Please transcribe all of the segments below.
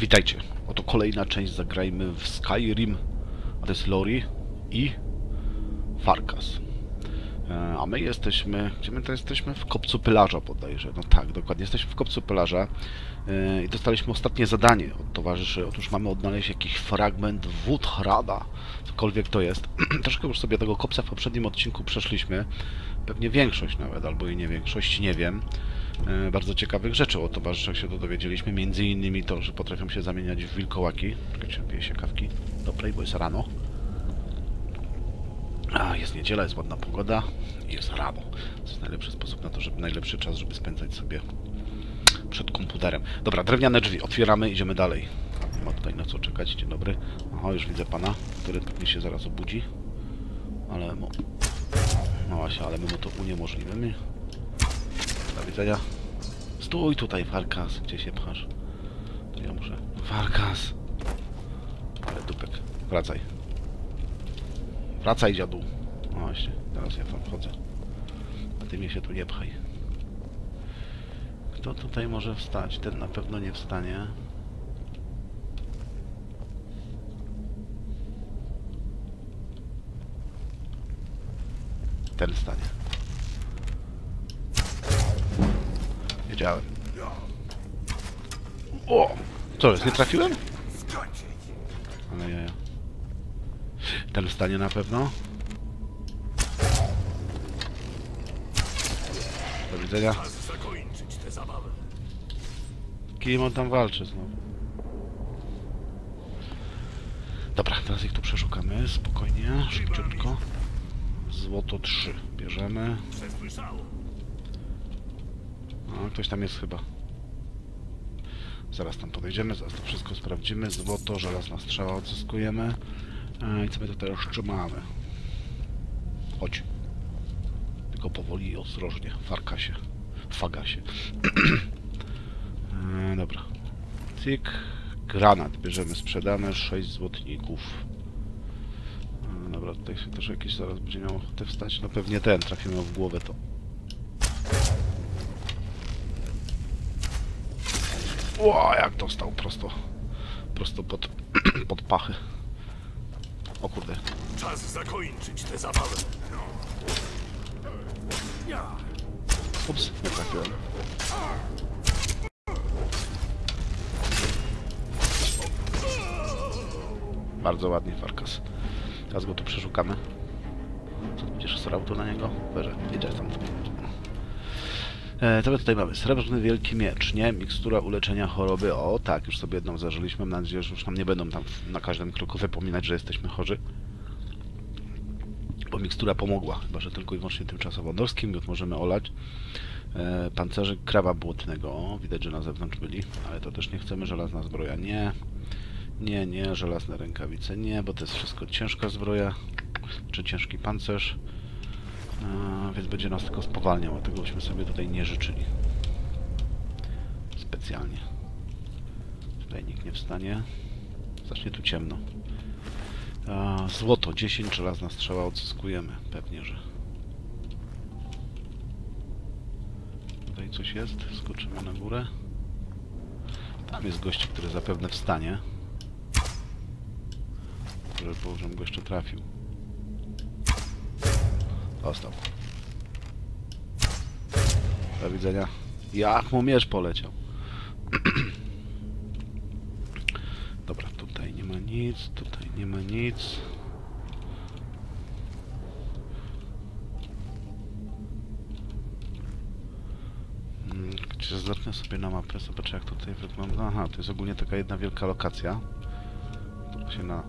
Witajcie. Oto kolejna część Zagrajmy w Skyrim. A to jest Lori i Farkas. E, A my jesteśmy... Gdzie my to jesteśmy? W Kopcu Pylarza bodajże. No tak, dokładnie. Jesteśmy w Kopcu Pylarza e, i dostaliśmy ostatnie zadanie od towarzyszy. Otóż mamy odnaleźć jakiś fragment Wódhrada. Cokolwiek to jest. Troszkę już sobie tego kopca w poprzednim odcinku przeszliśmy. Pewnie większość nawet, albo i nie większość, nie wiem. E, bardzo ciekawych rzeczy o towarzyszach się to dowiedzieliśmy. Między innymi to, że potrafią się zamieniać w wilkołaki. Czekajcie, piję się kawki. Bo jest rano. A, jest niedziela, jest ładna pogoda jest rano. To jest najlepszy sposób na to, żeby najlepszy czas, żeby spędzać sobie przed komputerem. Dobra, drewniane drzwi. Otwieramy, idziemy dalej. Nie ma tutaj na co czekać. Dzień dobry. Aha, już widzę pana, który pewnie się zaraz obudzi. Ale mu... No właśnie, ale my mu to uniemożliwimy. Do widzenia. Stój tutaj, Farkas. Gdzie się pchasz? To ja muszę... Farkas! Ale dupek. Wracaj. Wracaj, dziadu. No właśnie, teraz ja tam wchodzę. A ty mnie się tu nie pchaj. Kto tutaj może wstać? Ten na pewno nie wstanie. Ten wstanie. O! Co jest? Nie trafiłem? Ale ja, ja. Ten wstanie na pewno. Do widzenia. Kim on tam walczy znowu? Dobra, teraz ich tu przeszukamy. Spokojnie, szybciutko. Złoto 3 bierzemy. A, ktoś tam jest chyba. Zaraz tam podejdziemy, zaraz to wszystko sprawdzimy. Złoto, żelazna strzała odzyskujemy. E, I co my tutaj jeszcze mamy? Chodź. Tylko powoli i ostrożnie. Farka się. Faga się. e, dobra. Cyk. Granat bierzemy, sprzedane. 6 złotników. E, dobra, tutaj się też jakiś zaraz będzie miał ochotę wstać. No pewnie ten, trafimy w głowę to. Ło, jak dostał prosto. Prosto pod, pod pachy. O kurde. Czas zakończyć tę zabawę. Ups, nie trafiłem. Bardzo ładnie, Farkas. Teraz go tu przeszukamy. Będziesz srał tu na niego? Berze, jedziesz tam. E, co my tutaj mamy? Srebrny wielki miecz, nie? Mikstura uleczenia choroby. O, tak, już sobie jedną zażyliśmy. Mam nadzieję, że już nam nie będą tam na każdym kroku wypominać, że jesteśmy chorzy. Bo mikstura pomogła, chyba że tylko i wyłącznie tymczasowo. Norski miód możemy olać. E, pancerzyk krawa błotnego. O, widać, że na zewnątrz byli, ale to też nie chcemy. Żelazna zbroja nie. Nie, nie, żelazne rękawice nie, bo to jest wszystko ciężka zbroja, czy ciężki pancerz. E, więc będzie nas tylko spowalniał, a tego byśmy sobie tutaj nie życzyli. Specjalnie. Tutaj nikt nie wstanie. Zacznie tu ciemno. E, złoto, 10 żelazna strzała odzyskujemy. Pewnie, że. Tutaj coś jest. Skoczymy na górę. Tam jest gość, który zapewne wstanie. Żeby żebym go jeszcze trafił. Dostał. Do widzenia. Jak mu miecz poleciał. Dobra, tutaj nie ma nic, tutaj nie ma nic. Mm, Gdzie zerknę sobie na mapę, zobaczę jak tutaj wygląda. Aha, to jest ogólnie taka jedna wielka lokacja. To się na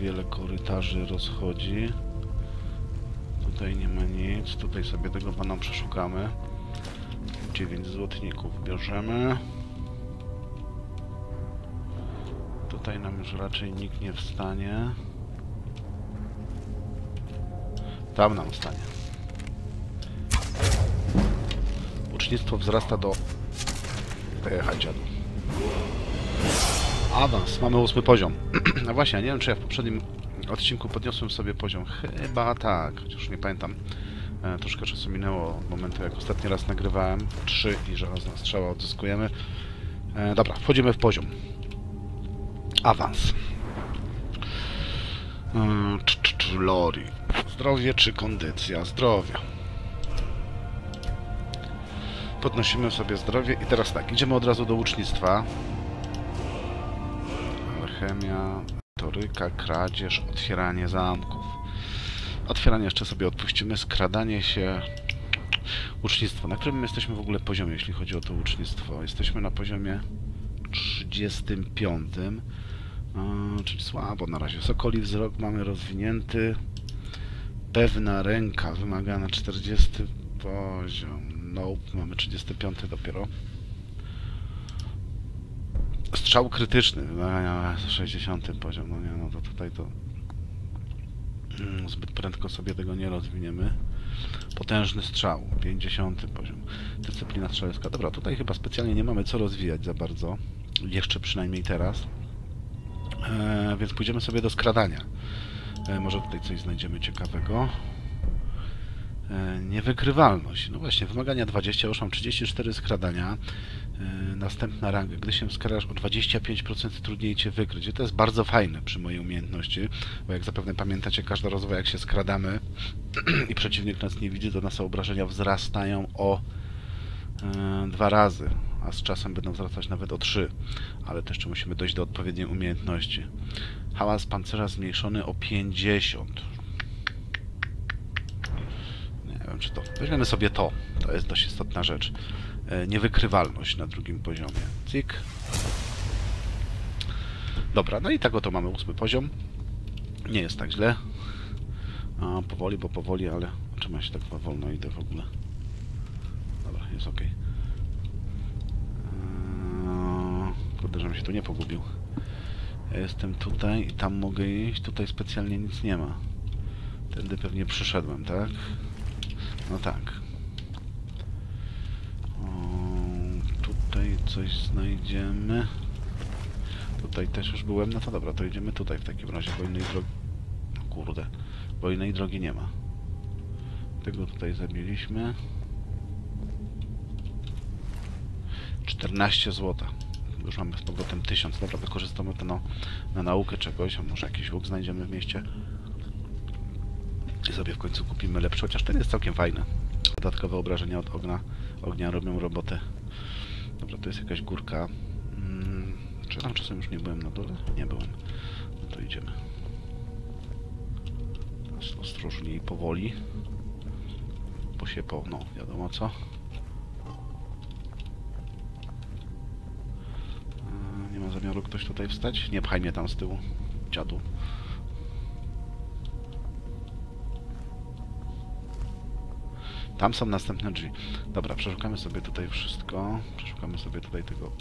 wiele korytarzy rozchodzi. Tutaj nie ma nic, tutaj sobie tego pana przeszukamy. 9 złotników bierzemy. Tutaj nam już raczej nikt nie wstanie. Tam nam wstanie. Ucznictwo wzrasta do... Pojechać dziadu. Awans, mamy ósmy poziom. No właśnie, ja nie wiem czy ja w poprzednim odcinku podniosłem sobie poziom. Chyba tak, chociaż nie pamiętam. E, troszkę czasu minęło od momentu jak ostatni raz nagrywałem. Trzy i żelazna strzała odzyskujemy. E, dobra, wchodzimy w poziom. Awans. E, Lori. Zdrowie czy kondycja? Zdrowie. Podnosimy sobie zdrowie i teraz tak, idziemy od razu do łucznictwa. Alchemia, toryka, kradzież, otwieranie zamków. Otwieranie jeszcze sobie odpuścimy, skradanie się... Łucznictwo. Na którym my jesteśmy w ogóle poziomie, jeśli chodzi o to łucznictwo? Jesteśmy na poziomie 35. Yy, czyli słabo na razie. Sokoli wzrok mamy rozwinięty. Pewna ręka wymagana 40 poziom. Nope, mamy 35 dopiero. Strzał krytyczny, wymagania 60 poziom. No nie, no to tutaj to mm, zbyt prędko sobie tego nie rozwiniemy. Potężny strzał, 50 poziom. Dyscyplina strzelecka. Dobra, tutaj chyba specjalnie nie mamy co rozwijać za bardzo. Jeszcze przynajmniej teraz. E, więc pójdziemy sobie do skradania. E, może tutaj coś znajdziemy ciekawego. E, niewykrywalność. No właśnie, wymagania 20, już mam 34 skradania. E, następna ranga. Gdy się skradasz o 25% trudniej Cię wykryć. I to jest bardzo fajne przy mojej umiejętności, bo jak zapewne pamiętacie, każda rozmowa jak się skradamy i przeciwnik nas nie widzi, to nasze obrażenia wzrastają o e, dwa razy, a z czasem będą wzrastać nawet o trzy. Ale też jeszcze musimy dojść do odpowiedniej umiejętności. Hałas pancerza zmniejszony o 50. Nie wiem, czy to... Weźmiemy sobie to. To jest dość istotna rzecz. E, Niewykrywalność na drugim poziomie. Cyk. Dobra, no i tak oto mamy ósmy poziom. Nie jest tak źle. A, powoli, bo powoli, ale... Czemu ja się tak wolno idę w ogóle? Dobra, jest ok. Kurde, żebym się tu nie pogubił. Ja jestem tutaj i tam mogę iść. Tutaj specjalnie nic nie ma. Tędy pewnie przyszedłem, tak? No tak. O, tutaj coś znajdziemy. Tutaj też już byłem. No to dobra, to idziemy tutaj w takim razie, bo innej drogi... Kurde, bo innej drogi nie ma. Tego tutaj zabiliśmy. 14 złota. Już mamy z powrotem 1000. Dobra, wykorzystamy to na, na naukę czegoś, a może jakiś łuk znajdziemy w mieście. I sobie w końcu kupimy lepszy, chociaż ten jest całkiem fajny. Dodatkowe obrażenia od ognia, ognia robią robotę. Dobra, to jest jakaś górka. Hmm, czy tam czasem już nie byłem na dole? Nie byłem. No to idziemy. Ostrożnie i powoli. Bo się po... no, wiadomo co. Eee, Nie ma zamiaru ktoś tutaj wstać? Nie pchaj mnie tam z tyłu, dziadu. Tam są następne drzwi. Dobra, przeszukamy sobie tutaj wszystko. Przeszukamy sobie tutaj tego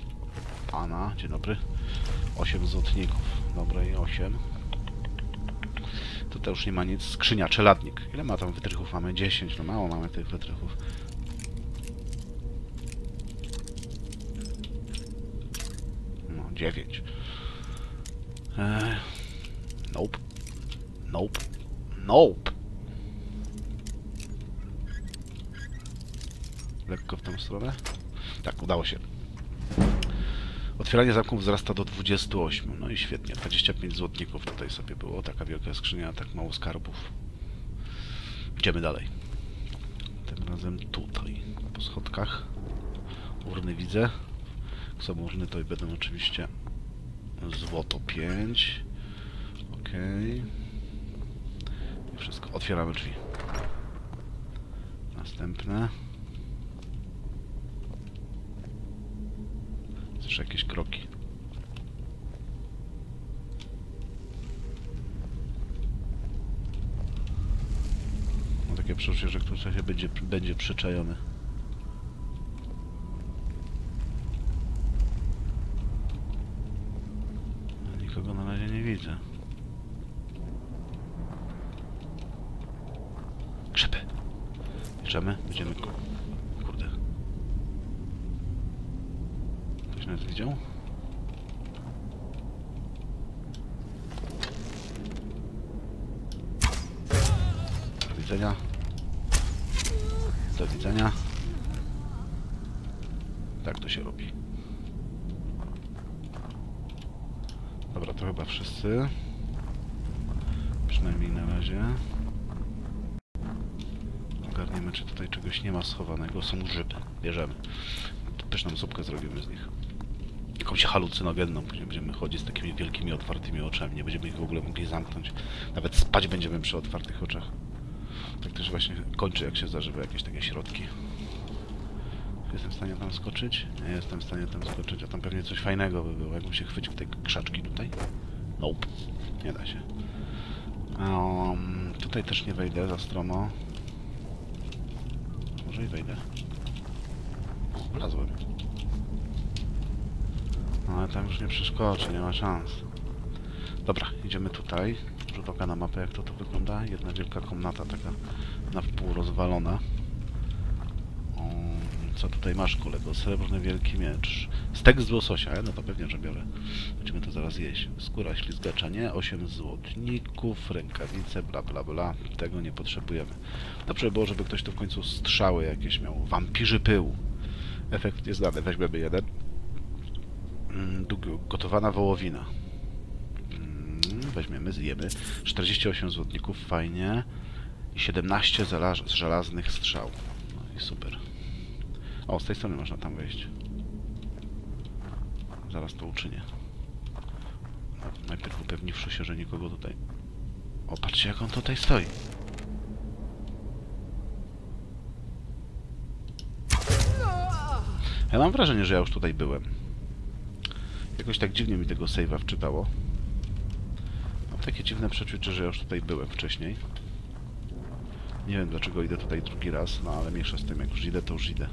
pana. Dzień dobry. 8 złotników. Dobra i 8. Tutaj już nie ma nic. Skrzynia, czeladnik. Ile ma tam wytrychów? Mamy 10. No mało mamy tych wytrychów. No, 9. Eee, nope. Nope. Nope. Lekko w tą stronę. Tak, udało się. Otwieranie zamków wzrasta do 28. No i świetnie. 25 złotników tutaj sobie było. Taka wielka skrzynia, tak mało skarbów. Idziemy dalej. Tym razem tutaj. Po schodkach. Urny widzę. Jak są urny, to i będą oczywiście złoto 5. Ok. I wszystko. Otwieramy drzwi. Następne. Słyszę jakieś kroki. Mam takie przeczucie, że ktoś się będzie, będzie przyczajony. Nikogo na razie nie widzę. Grzeby. Bierzemy? Będziemy... ko- Kurde. Ktoś nas widział? Do widzenia. Do widzenia. Tak to się robi. to chyba wszyscy. Przynajmniej na razie. Ogarniemy, czy tutaj czegoś nie ma schowanego. Są grzyby. Bierzemy. Nam zupkę zrobimy z nich. Jakąś halucynogenną. Będziemy chodzić z takimi wielkimi, otwartymi oczami. Nie będziemy ich w ogóle mogli zamknąć. Nawet spać będziemy przy otwartych oczach. Tak też właśnie kończy, jak się zażywa jakieś takie środki. Jestem w stanie tam skoczyć? Nie jestem w stanie tam skoczyć, a tam pewnie coś fajnego by było. Jakbym się chwycił tej krzaczki tutaj? Nope. Nie da się. Um, tutaj też nie wejdę za stromo. Może i wejdę. Wlazłem. No ale tam już nie przeskoczę, nie ma szans. Dobra, idziemy tutaj. Rzut oka na mapę, jak to tu wygląda. Jedna wielka komnata, taka na wpół rozwalona. Um, co tutaj masz, kolego? Srebrny wielki miecz. Stek z łososia, e? no to pewnie, że biorę. Będziemy to zaraz jeść. Skóra ślizgacza, nie? 8 złotników, rękawice, bla bla bla. Tego nie potrzebujemy. Dobrze by było, żeby ktoś tu w końcu strzały jakieś miał. Wampirzy pył. Efekt jest dany. Weźmiemy jeden. Mm, Gotowana wołowina. Mm, Weźmiemy, zjemy. 48 złotników, fajnie. I 17 zela- z żelaznych strzał. No i super. O, z tej strony można tam wejść. Zaraz to uczynię. Najpierw upewniwszy się, że nikogo tutaj... O, patrzcie jak on tutaj stoi. Ja mam wrażenie, że ja już tutaj byłem. Jakoś tak dziwnie mi tego save'a wczytało. Mam takie dziwne przeczucie, że już tutaj byłem wcześniej. Nie wiem dlaczego idę tutaj drugi raz, no ale mniejsza z tym, jak już idę, to już idę.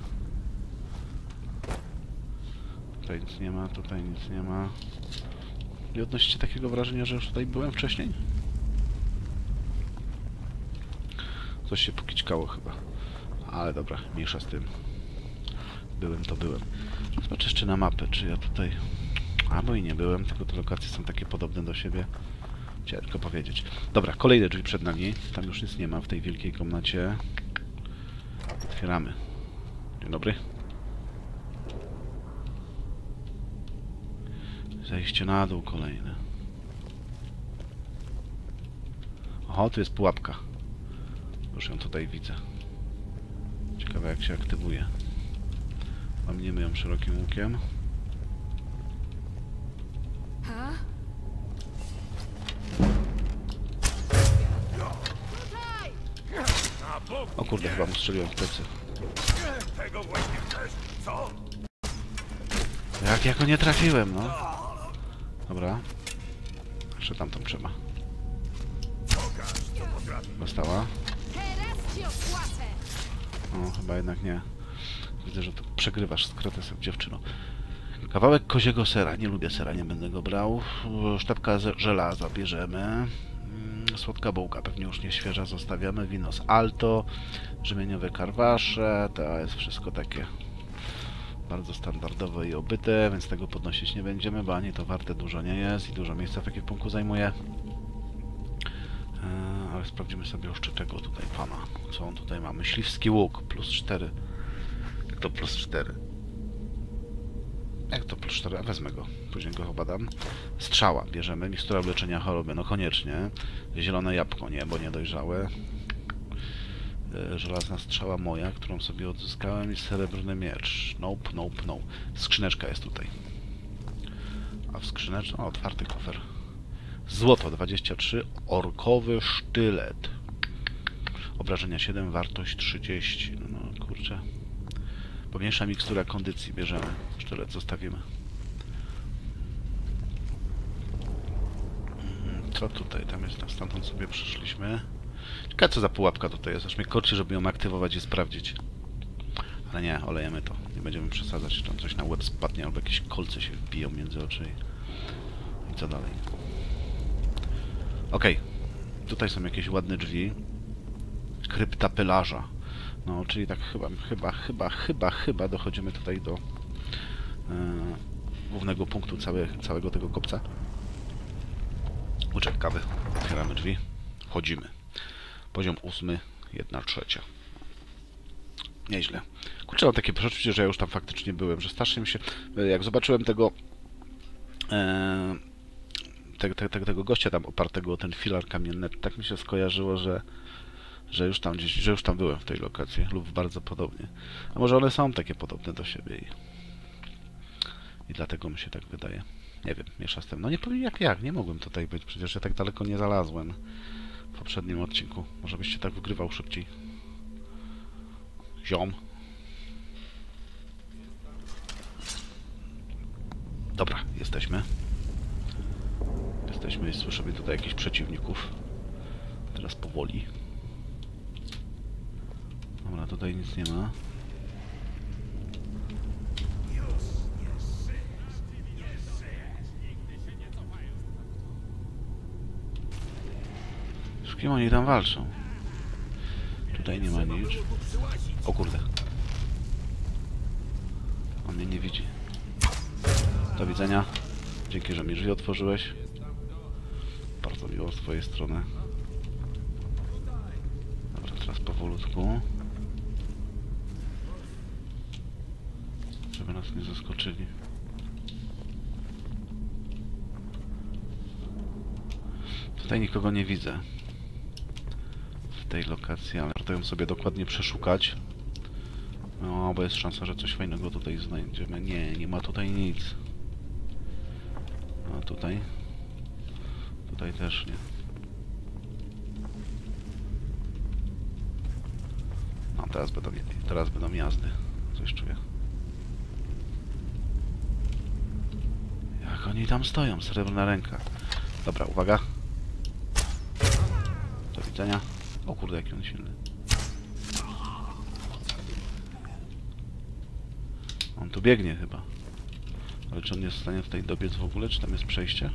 Tutaj nic nie ma, tutaj nic nie ma. Nie odnosicie takiego wrażenia, że już tutaj byłem wcześniej? Coś się pokićkało chyba. Ale dobra, mniejsza z tym. Byłem to byłem. Zobaczę jeszcze na mapę, czy ja tutaj... Albo i nie byłem, tylko te lokacje są takie podobne do siebie. Ciężko powiedzieć. Dobra, kolejne drzwi przed nami. Tam już nic nie ma w tej wielkiej komnacie. Otwieramy. Dzień dobry. Zejście na dół kolejne. Oho, tu jest pułapka. Już ją tutaj widzę. Ciekawe jak się aktywuje. Łamniemy ją szerokim łukiem. Kurde, chyba mu strzeliłem w plecy. Jak ja go nie trafiłem, no. Dobra. Jeszcze tamtą trzeba. Dostała. Teraz ci opłacę! O, chyba jednak nie. Widzę, że tu przegrywasz z kretesem, dziewczyno. Kawałek koziego sera. Nie lubię sera, nie będę go brał. Sztabka żelaza bierzemy. Słodka bułka, pewnie już nie świeża, zostawiamy. Wino Alto. Rzemieniowe karwasze. To jest wszystko takie bardzo standardowe i obyte, więc tego podnosić nie będziemy, bo ani to warte dużo nie jest i dużo miejsca w ekwipunku zajmuje. Eee, ale sprawdzimy sobie jeszcze czego tutaj pana. Co on tutaj ma? Myśliwski łuk, plus 4. Jak to plus 4? Jak to plus 4? A wezmę go. Później go chyba dam. Strzała bierzemy. Mikstura leczenia choroby. No koniecznie. Zielone jabłko. Nie, bo niedojrzałe. E, Żelazna strzała moja, którą sobie odzyskałem i srebrny miecz. Nope, nope, nope. Skrzyneczka jest tutaj. A w skrzyneczce... O, otwarty kofer. Złoto 23. Orkowy sztylet. Obrażenia 7, wartość 30. No, no kurczę. Pomniejsza mikstura kondycji. Bierzemy. Sztylet zostawimy. Mm, Co tutaj? Tam jest, stamtąd sobie przyszliśmy. Ciekawe co za pułapka tutaj jest. Aż mnie korci, żeby ją aktywować i sprawdzić. Ale nie, olejemy to. Nie będziemy przesadzać, tam coś na łeb spadnie albo jakieś kolce się wbiją między oczy i, co dalej. Okej. Tutaj są jakieś ładne drzwi. Krypta pelarza. No, czyli tak chyba, chyba, chyba, chyba, chyba dochodzimy tutaj do e, głównego punktu całe, całego tego kopca. Łuczek kawy. Otwieramy drzwi. Wchodzimy. Poziom ósmy, jedna trzecia. Nieźle. Kurczę, mam takie przeczucie, że ja już tam faktycznie byłem, że strasznie mi się... Jak zobaczyłem tego... E, te, te, te, tego gościa tam opartego o ten filar kamienny, tak mi się skojarzyło, że, że już tam gdzieś, że już tam byłem w tej lokacji lub bardzo podobnie. A może one są takie podobne do siebie i, i dlatego mi się tak wydaje. Nie wiem, miesza z tym. No nie powiem jak jak, nie mogłem tutaj być, przecież ja tak daleko nie znalazłem w poprzednim odcinku. Może byś się tak wygrywał szybciej. Ziom. Dobra, jesteśmy. Jesteśmy i słyszymy tutaj jakichś przeciwników. Teraz powoli. Dobra, tutaj nic nie ma. Z kim oni tam walczą? Tutaj nie ma nic. O kurde. On mnie nie widzi. Do widzenia. Dzięki, że mi drzwi otworzyłeś. Bardzo miło z twojej strony. Dobra, teraz powolutku. Żeby nas nie zaskoczyli. Tutaj nikogo nie widzę. W tej lokacji, ale warto ją sobie dokładnie przeszukać. No, bo jest szansa, że coś fajnego tutaj znajdziemy. Nie, nie ma tutaj nic. A tutaj? Tutaj też nie. No, teraz będą, teraz będą jazdy. Coś czuję. Oni tam stoją, srebrna ręka. Dobra, uwaga. Do widzenia. O kurde, jaki on silny. On tu biegnie chyba. Ale czy on jest w stanie tutaj dobiec w ogóle? Czy tam jest przejście?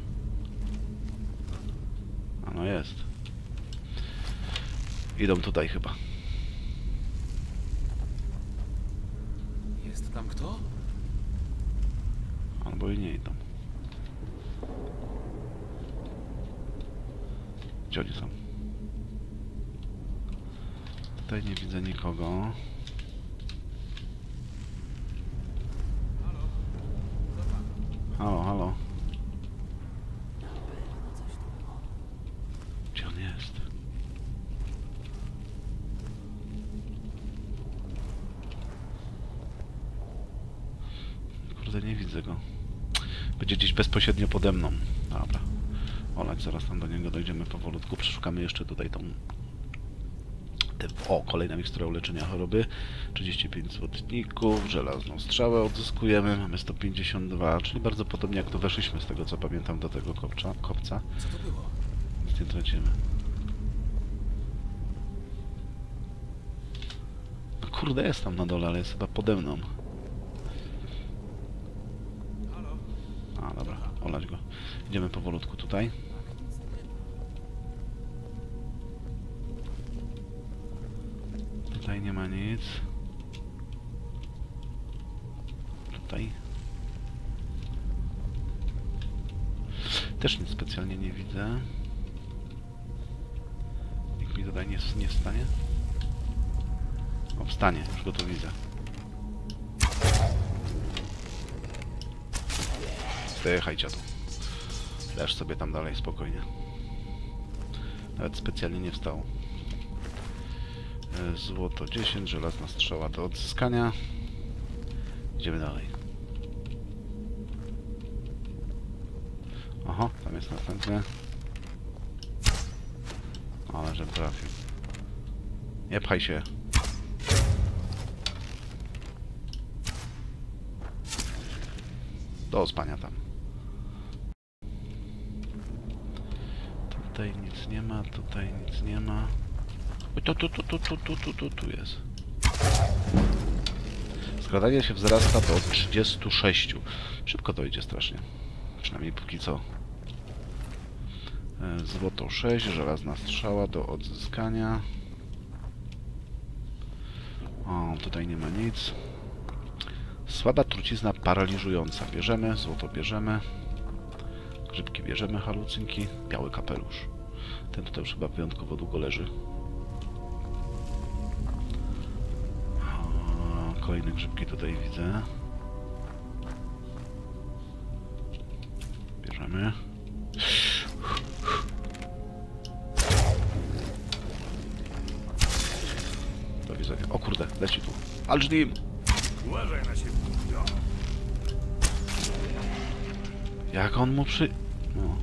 A no jest. Idą tutaj chyba. Jest tam kto? Albo i nie idą. Gdzie oni są? Tutaj nie widzę nikogo. Halo, halo. Gdzie on jest? Kurde, nie widzę go. Będzie gdzieś bezpośrednio pode mną. Dobra. Olać, zaraz tam do niego dojdziemy powolutku. Przeszukamy jeszcze tutaj tą... O, kolejna mikstura uleczenia choroby. 35 złotników, żelazną strzałę odzyskujemy. Mamy 152, czyli bardzo podobnie jak to weszliśmy z tego co pamiętam do tego kopcza, kopca. Co to było? Nic nie tracimy. No kurde, jest tam na dole, ale jest chyba pode mną. A, dobra, olać go. Idziemy powolutku tutaj. Tutaj nie ma nic. Tutaj. Też nic specjalnie nie widzę. Nikt mi tutaj nie, nie wstanie? O, wstanie, już go tu widzę. Wyjechaj dziadu. Leż sobie tam dalej spokojnie. Nawet specjalnie nie wstał. Złoto 10, żelazna strzała do odzyskania. Idziemy dalej. Oho, tam jest następny. Ale że trafił. Nie pchaj się. Do spania tam. Tutaj nic nie ma, tutaj nic nie ma. Oj, tu, tu, tu, tu, tu, tu, tu, tu, tu jest. Skradanie się wzrasta do 36. Szybko to idzie strasznie. Przynajmniej póki co. E, Złoto 6, żelazna strzała do odzyskania. O, tutaj nie ma nic. Słaba trucizna paraliżująca. Bierzemy, złoto bierzemy. Grzybki bierzemy, halucynki. Biały kapelusz. Ten tutaj już chyba wyjątkowo długo leży. Kolejne grzybki tutaj widzę. Bierzemy. Do widzenia. O kurde, leci tu. Alżdim! Uważaj na siebie. Jak on mu przy... No.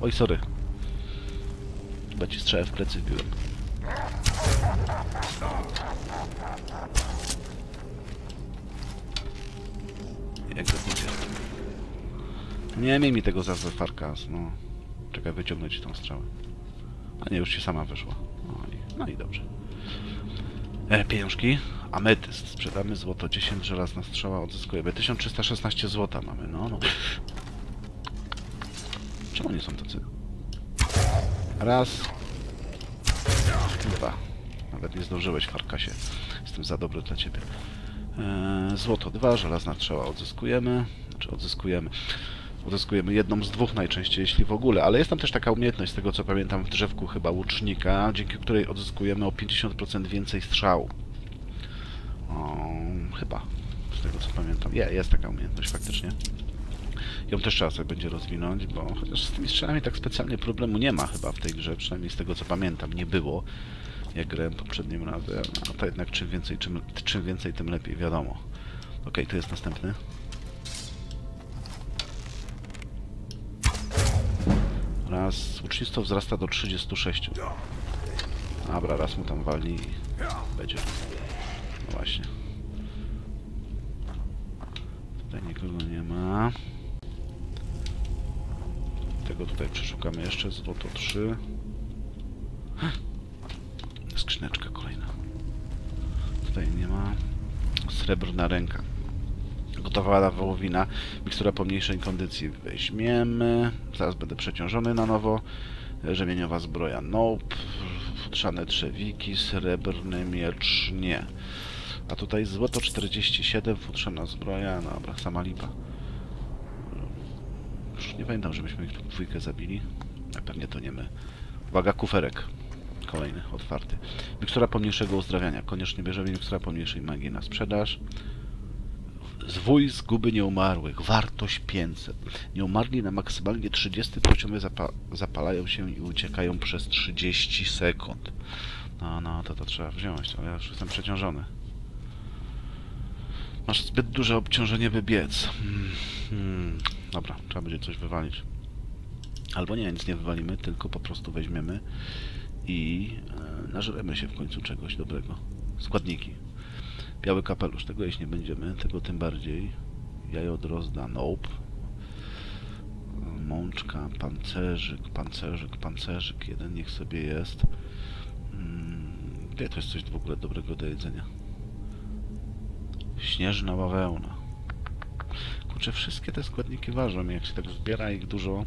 Oj, sorry. Chyba ci strzałem w plecy wbiłem. Nie miej mi tego za farkas, no. Czekaj, wyciągnę ci tą strzałę. A nie, już ci sama wyszła. No i, no i dobrze. E, pieniążki. Ametyst. Sprzedamy złoto. 10 żelazna strzała odzyskujemy. 1316 złota mamy, no. no. Czemu nie są tacy? Raz. Dwa. Nawet nie zdążyłeś, Farkasie. Jestem za dobry dla ciebie. Eee, złoto dwa, żelazna strzała odzyskujemy. Czy odzyskujemy? Odzyskujemy jedną z dwóch najczęściej, jeśli w ogóle. Ale jest tam też taka umiejętność, z tego co pamiętam, w drzewku chyba łucznika, dzięki której odzyskujemy o 50% więcej strzał. O, chyba. Z tego co pamiętam. Je, jest taka umiejętność faktycznie. Ją też trzeba sobie będzie rozwinąć, bo chociaż z tymi strzałami tak specjalnie problemu nie ma chyba w tej grze, przynajmniej z tego co pamiętam, nie było, jak grałem poprzednim razem. No to jednak czym więcej, czym, czym więcej, tym lepiej, wiadomo. Ok, tu jest następny. Raz, łucznictwo wzrasta do 36. Dobra, raz mu tam walni i będzie. No właśnie. Tutaj nikogo nie ma. Tego tutaj przeszukamy jeszcze. Złoto 3. Skrzyneczka kolejna. Tutaj nie ma. Srebrna ręka. Gotowa wołowina. Mikstura pomniejszej kondycji weźmiemy. Zaraz będę przeciążony na nowo. Rzemieniowa zbroja. Nope. Futrzane trzewiki. Srebrny miecz. Nie. A tutaj złoto 47. Futrzana zbroja. Dobra, sama lipa. Już nie pamiętam, żebyśmy ich tu dwójkę zabili. A pewnie to nie my. Uwaga, kuferek. Kolejny, otwarty. Mikstura pomniejszego uzdrawiania. Koniecznie bierzemy mikstura pomniejszej magii na sprzedaż. Zwój zguby nieumarłych. Wartość 500. Nieumarli na maksymalnie 30 poziomie zapa zapalają się i uciekają przez 30 sekund. No, no, to to trzeba wziąć. To ja już jestem przeciążony. Masz zbyt duże obciążenie, by biec. Hmm, hmm. Dobra, trzeba będzie coś wywalić. Albo nie, nic nie wywalimy, tylko po prostu weźmiemy i e, się w końcu czegoś dobrego. Składniki. Biały kapelusz, tego jeść nie będziemy, tego tym bardziej. Jajo drozda, nope. Mączka, pancerzyk, pancerzyk, pancerzyk, jeden niech sobie jest. Mm, Wie, to jest coś w ogóle dobrego do jedzenia. Śnieżna bawełna. Kurczę, wszystkie te składniki ważą. Jak się tak zbiera ich dużo,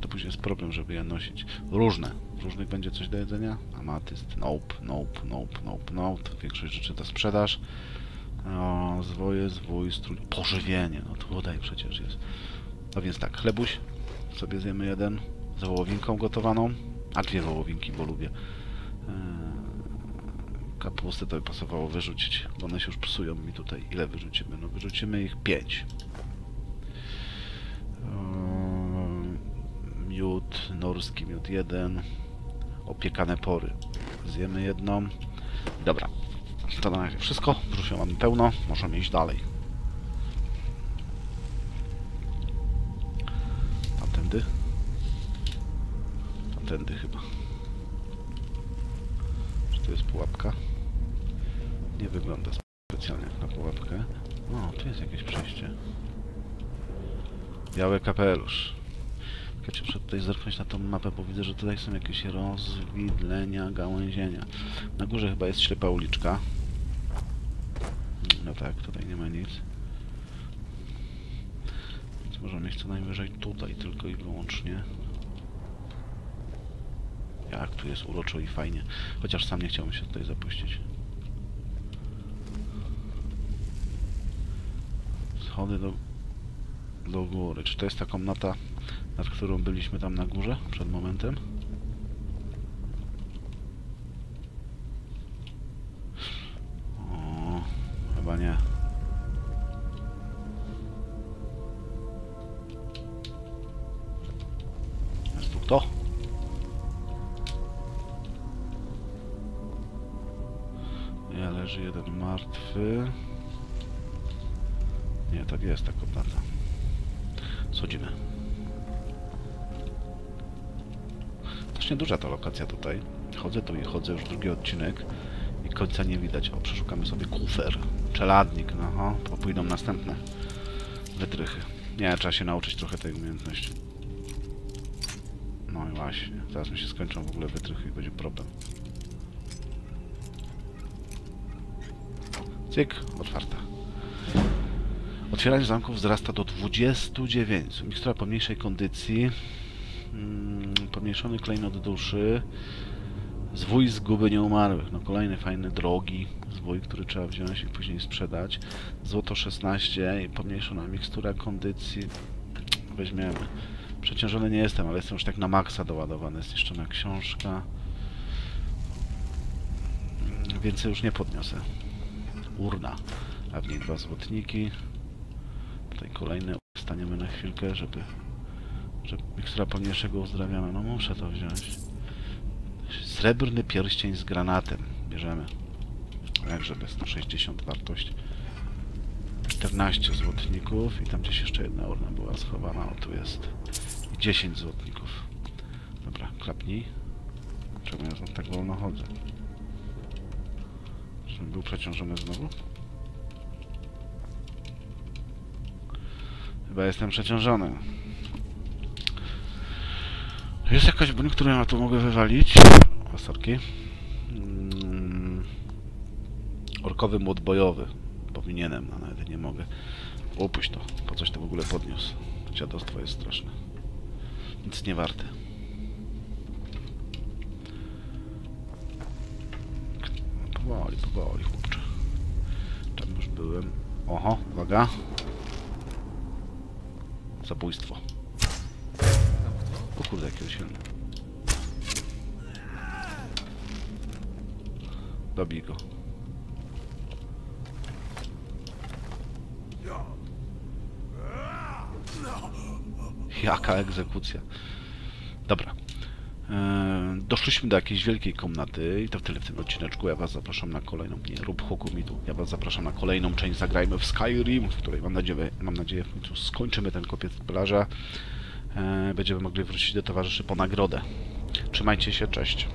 to później jest problem, żeby je nosić. Różne. Różnych będzie coś do jedzenia. Amatyst. Nope, nope, nope, nope, nope. Większość rzeczy to sprzedaż. O, zwoje, zwój, strój. Pożywienie. No bodaj przecież jest. No więc tak, chlebuś. Sobie zjemy jeden. Z wołowinką gotowaną. A dwie wołowinki, bo lubię. Eee, kapustę to by pasowało wyrzucić, bo one się już psują mi tutaj. Ile wyrzucimy? No wyrzucimy ich 5. Miód, norski miód 1. Opiekane pory. Zjemy jedną. Dobra. To na razie wszystko. Brzuszia mamy pełno. Możemy iść dalej. Tamtędy? Tamtędy chyba. Czy to jest pułapka? Nie wygląda specjalnie jak na pułapkę. O, tu jest jakieś przejście. Biały kapelusz. Czekajcie, muszę tutaj zerknąć na tą mapę, bo widzę, że tutaj są jakieś rozwidlenia, gałęzienia. Na górze chyba jest ślepa uliczka. No tak, tutaj nie ma nic. Więc możemy iść co najwyżej tutaj tylko i wyłącznie. Jak tu jest uroczo i fajnie. Chociaż sam nie chciałbym się tutaj zapuścić. Schody do, do góry. Czy to jest ta komnata, nad którą byliśmy tam na górze przed momentem? O, chyba nie. Jest tu kto? Ja leży jeden martwy. Nie, tak jest, ta komnata. Schodzimy. Strasznie duża ta lokacja tutaj. Chodzę tu i chodzę już drugi odcinek i końca nie widać. O, przeszukamy sobie kufer. Czeladnik, no ho, to pójdą następne wytrychy. Nie, trzeba się nauczyć trochę tej umiejętności. No i właśnie, zaraz mi się skończą w ogóle wytrychy i będzie problem. Cyk, otwarta. Otwieranie zamków wzrasta do 29. Mikstura pomniejszej kondycji. Mm, klejnot duszy. Zwój zguby nieumarłych. No kolejny fajny, drogi zwój, który trzeba wziąć i później sprzedać. Złoto 16 i pomniejszona mikstura kondycji. Weźmiemy. Przeciążony nie jestem, ale jestem już tak na maksa doładowany. Jest jeszcze książka. Mm, Więcej już nie podniosę. Urna. A w niej dwa złotniki. Tutaj kolejny. Staniemy na chwilkę, żeby... żeby mikstura pomniejszego uzdrawiamy. No muszę to wziąć. Srebrny pierścień z granatem. Bierzemy. Jakże bez 160 wartość. 14 złotników i tam gdzieś jeszcze jedna urna była schowana. O, tu jest. I 10 złotników. Dobra, klapnij. Czemu ja tak wolno chodzę? Żebym był przeciążony znowu? Chyba jestem przeciążony. Jest jakaś broń, którą ja tu mogę wywalić? O. Mm. Orkowy młot bojowy. Powinienem, a nawet nie mogę. Upuść to. Po coś to w ogóle podniósł. Dziadostwo jest straszne. Nic nie warte. Powoli, powoli, chłopcze. Tam już byłem. Oho, uwaga. Zabójstwo. O kurde, jakie silne. Dobij go. Jaka egzekucja. Dobra. Eee, doszliśmy do jakiejś wielkiej komnaty i to tyle w tym odcineczku. Ja was zapraszam na kolejną, nie rób hokumitu. Ja was zapraszam na kolejną część Zagrajmy w Skyrim, w której mam nadzieję, mam nadzieję w końcu skończymy ten kopiec plaża. Eee, będziemy mogli wrócić do towarzyszy po nagrodę. Trzymajcie się, cześć.